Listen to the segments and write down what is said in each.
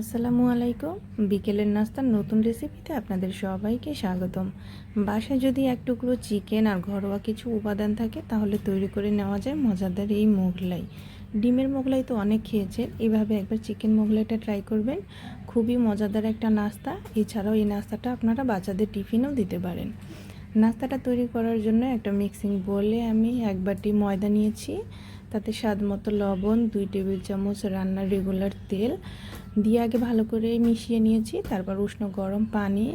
আসসালামু আলাইকুম। বিকেলের নাস্তার নতুন রেসিপিতে আপনাদের সবাইকে স্বাগতম। বাসায় যদি এক টুকরো চিকেন আর ঘরোয়া কিছু উপাদান থাকে, তাহলে তৈরি করে নেওয়া যায় মজাদার এই মোগলাই। ডিমের মোগলাই তো অনেক খেয়েছেন এইভাবে একবার চিকেন মোগলাইটা ট্রাই করবেন। খুবই মজাদার একটা নাস্তা। এছাড়াও এই নাস্তাটা আপনারা বাচ্চাদের টিফিনও দিতে পারেন। নাস্তাটা তৈরি করার জন্য একটা মিক্সিং বলে আমি এক বাটি ময়দা নিয়েছি। তাতে স্বাদ মতো লবণ, দুই টেবিল চামচ রান্নার রেগুলার তেল দিয়ে আগে ভালো করে মিশিয়ে নিয়েছি, তারপর উষ্ণ গরম পানি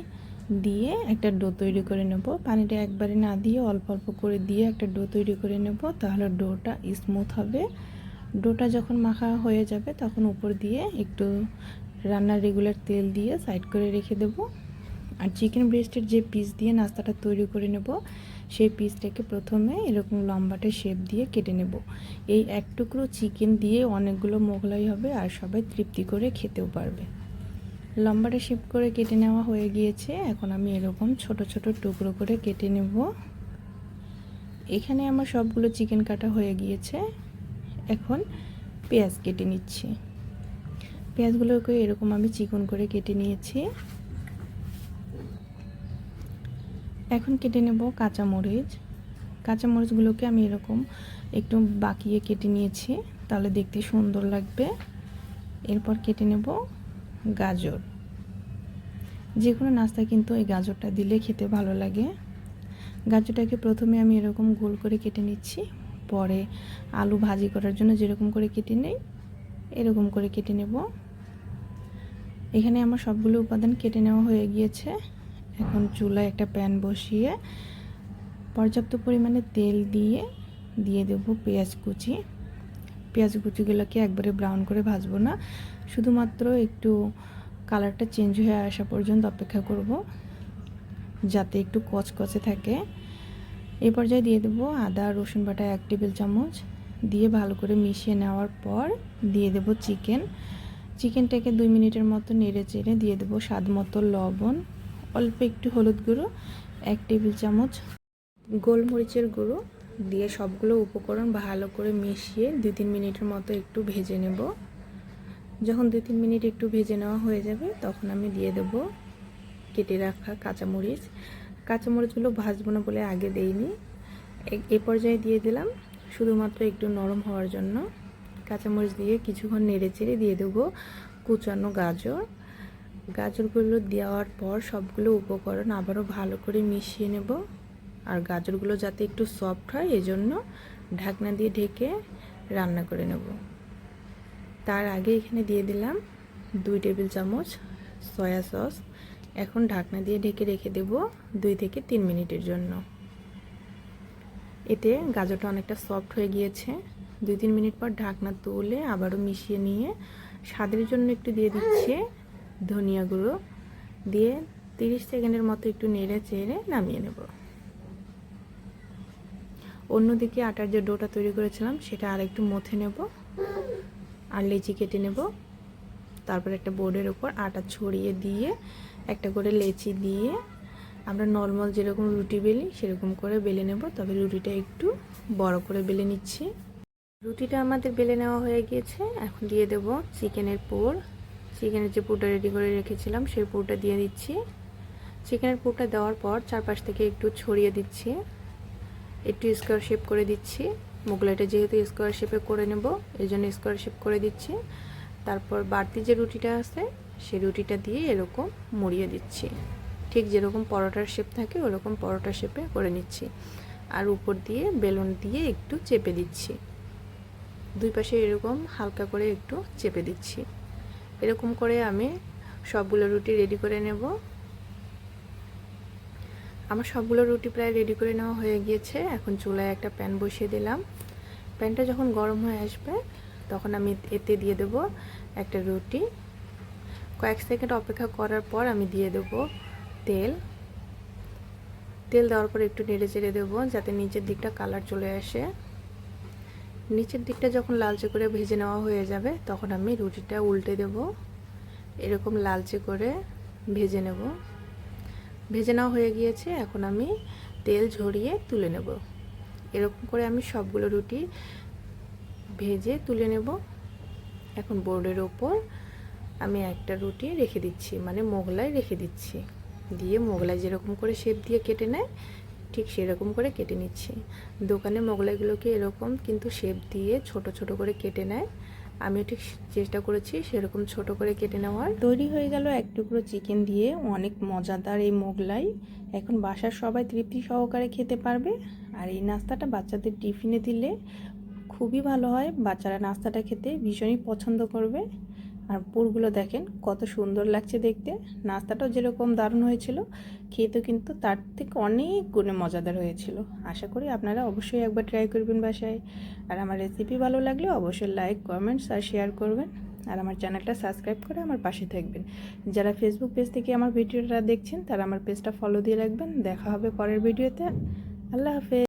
দিয়ে একটা ডো তৈরি করে নেব। পানিটা একবারে না দিয়ে অল্প অল্প করে দিয়ে একটা ডো তৈরি করে নেব, তাহলে ডোটা স্মুথ হবে। ডোটা যখন মাখা হয়ে যাবে, তখন উপর দিয়ে একটু রান্নার রেগুলার তেল দিয়ে সাইড করে রেখে দেবো। আর চিকেন ব্রেস্টের যে পিস দিয়ে নাস্তাটা তৈরি করে নেব, সেই পিসটাকে প্রথমে এরকম লম্বাটে শেপ দিয়ে কেটে নেব। এই এক টুকরো চিকেন দিয়ে অনেকগুলো মোগলাই হবে আর সবাই তৃপ্তি করে খেতেও পারবে। লম্বাটে শেপ করে কেটে নেওয়া হয়ে গিয়েছে, এখন আমি এরকম ছোট ছোট টুকরো করে কেটে নেব। এখানে আমার সবগুলো চিকেন কাটা হয়ে গিয়েছে, এখন পেঁয়াজ কেটে নিচ্ছি। পেঁয়াজগুলোকে এরকম আমি চিকন করে কেটে নিয়েছি। এখন কেটে নেব কাঁচামরিচ। কাঁচামরিচগুলোকে আমি এরকম একটু বাকিয়ে কেটে নিয়েছি, তাহলে দেখতে সুন্দর লাগবে। এরপর কেটে নেব গাজর। যে কোনো নাস্তা কিন্তু এই গাজরটা দিলে খেতে ভালো লাগে। গাজরটাকে প্রথমে আমি এরকম গোল করে কেটে নিচ্ছি, পরে আলু ভাজি করার জন্য যেরকম করে কেটে নেই, এরকম করে কেটে নেব। এখানে আমার সবগুলো উপাদান কেটে নেওয়া হয়ে গিয়েছে। এখন চুলায় একটা প্যান বসিয়ে পর্যাপ্ত পরিমাণে তেল দিয়ে দিয়ে দেব পেঁয়াজ কুচি। পেঁয়াজ কুচিগুলোকে একবারে ব্রাউন করে ভাজবো না, শুধুমাত্র একটু কালারটা চেঞ্জ হয়ে আসা পর্যন্ত অপেক্ষা করব যাতে একটু কচকচে থাকে। এই পর্যায়ে দিয়ে দেবো আদা, রসুন বাটা এক টেবিল চামচ দিয়ে ভালো করে মিশিয়ে নেওয়ার পর দিয়ে দেব চিকেন চিকেনটাকে দুই মিনিটের মতো নেড়ে চেড়ে দিয়ে দেবো স্বাদ মতো লবণ। অল্প একটু হলুদ গুঁড়ো, এক টেবিল চামচ গোলমরিচের গুঁড়ো দিয়ে সবগুলো উপকরণ ভালো করে মিশিয়ে দুই তিন মিনিটের মতো একটু ভেজে নেব। যখন দুই তিন মিনিট একটু ভেজে নেওয়া হয়ে যাবে, তখন আমি দিয়ে দেব কেটে রাখা কাঁচামরিচ। কাঁচামরিচগুলো ভাজবো না বলে আগে দেইনি। এ পর্যায়ে দিয়ে দিলাম শুধুমাত্র একটু নরম হওয়ার জন্য। কাঁচামরিচ দিয়ে কিছুক্ষণ নেড়ে চেড়ে দিয়ে দেবো কুচানো গাজর। গাজরগুলো দেওয়ার পর সবগুলো উপকরণ আবারও ভালো করে মিশিয়ে নেব। আর গাজরগুলো যাতে একটু সফট হয়, এজন্য ঢাকনা দিয়ে ঢেকে রান্না করে নেব। তার আগে এখানে দিয়ে দিলাম দুই টেবিল চামচ সয়া সস। এখন ঢাকনা দিয়ে ঢেকে রেখে দেব দুই থেকে তিন মিনিটের জন্য। এতে গাজরটা অনেকটা সফট হয়ে গিয়েছে। দুই তিন মিনিট পর ঢাকনা তুলে আবারও মিশিয়ে নিয়ে স্বাদের জন্য একটু দিয়ে দিচ্ছে। ধনিয়া গুঁড়ো দিয়ে তিরিশ সেকেন্ডের মতো একটু নেড়ে চেড়ে নামিয়ে নেব। অন্যদিকে আটার যে ডোটা তৈরি করেছিলাম, সেটা আর একটু মথে নেব আর লেচি কেটে নেব। তারপর একটা বোর্ডের ওপর আটা ছড়িয়ে দিয়ে একটা করে লেচি দিয়ে আমরা নর্মাল যেরকম রুটি বেলি, সেরকম করে বেলে নেব। তবে রুটিটা একটু বড় করে বেলে নিচ্ছি। রুটিটা আমাদের বেলে নেওয়া হয়ে গিয়েছে। এখন দিয়ে দেব চিকেনের পোড়। চিকেনের যে পুরটা রেডি করে রেখেছিলাম, সেই পুরটা দিয়ে দিচ্ছি। চিকেনের পুরটা দেওয়ার পর চারপাশ থেকে একটু ছড়িয়ে দিচ্ছি। একটু স্কোয়ার শেপ করে দিচ্ছি। মোগলাইটা যেহেতু স্কোয়ার শেপে করে নেব, এই জন্য স্কোয়ার শেপ করে দিচ্ছি। তারপর বাড়তি যে রুটিটা আছে, সেই রুটিটা দিয়ে এরকম মুড়িয়ে দিচ্ছি। ঠিক যেরকম পরোটার শেপ থাকে, ওরকম পরোটার শেপে করে নিচ্ছি। আর উপর দিয়ে বেলুন দিয়ে একটু চেপে দিচ্ছি। দুই পাশে এরকম হালকা করে একটু চেপে দিচ্ছি। এরকম করে আমি সবগুলো রুটি রেডি করে নেব। আমার সবগুলো রুটি প্রায় রেডি করে নেওয়া হয়ে গিয়েছে। এখন চুলায় একটা প্যান বসিয়ে দিলাম। প্যানটা যখন গরম হয়ে আসবে, তখন আমি এতে দিয়ে দেব একটা রুটি। কয়েক সেকেন্ড অপেক্ষা করার পর আমি দিয়ে দেব তেল। তেল দেওয়ার পর একটু নেড়ে চেড়ে দেবো যাতে নিচের দিকটা কালার চলে আসে। নিচের দিকটা যখন লালচে করে ভেজে নেওয়া হয়ে যাবে, তখন আমি রুটিটা উল্টে দেব। এরকম লালচে করে ভেজে নেব। ভেজে নেওয়া হয়ে গিয়েছে, এখন আমি তেল ঝরিয়ে তুলে নেব। এরকম করে আমি সবগুলো রুটি ভেজে তুলে নেব। এখন বোর্ডের ওপর আমি একটা রুটি রেখে দিচ্ছি মানে মোগলাই রেখে দিচ্ছি। দিয়ে মোগলাই যেরকম করে শেপ দিয়ে কেটে নেয় ঠিক সেরকম করে কেটে নিচ্ছি। দোকানে মোগলাইগুলোকে এরকম কিন্তু শেপ দিয়ে ছোট ছোট করে কেটে নেয়। আমিও ঠিক চেষ্টা করেছি সেরকম ছোট করে কেটে নেওয়ার। তৈরি হয়ে গেল এক টুকরো চিকেন দিয়ে অনেক মজাদার এই মোগলাই। এখন বাসার সবাই তৃপ্তি সহকারে খেতে পারবে। আর এই নাস্তাটা বাচ্চাদের টিফিনে দিলে খুবই ভালো হয়। বাচ্চারা নাস্তাটা খেতে ভীষণই পছন্দ করবে। আর পুরগুলো দেখেন, কত সুন্দর লাগছে দেখতে। নাস্তাটাও যেরকম দারুণ হয়েছিল, খেতেও কিন্তু তার থেকে অনেক গুণে মজাদার হয়েছিল। আশা করি আপনারা অবশ্যই একবার ট্রাই করবেন বাসায়। আর আমার রেসিপি ভালো লাগলে অবশ্যই লাইক কমেন্টস আর শেয়ার করবেন। আর আমার চ্যানেলটা সাবস্ক্রাইব করে আমার পাশে থাকবেন। যারা ফেসবুক পেজ থেকে আমার ভিডিওটা দেখছেন, তারা আমার পেজটা ফলো দিয়ে রাখবেন। দেখা হবে পরের ভিডিওতে। আল্লাহ হাফেজ।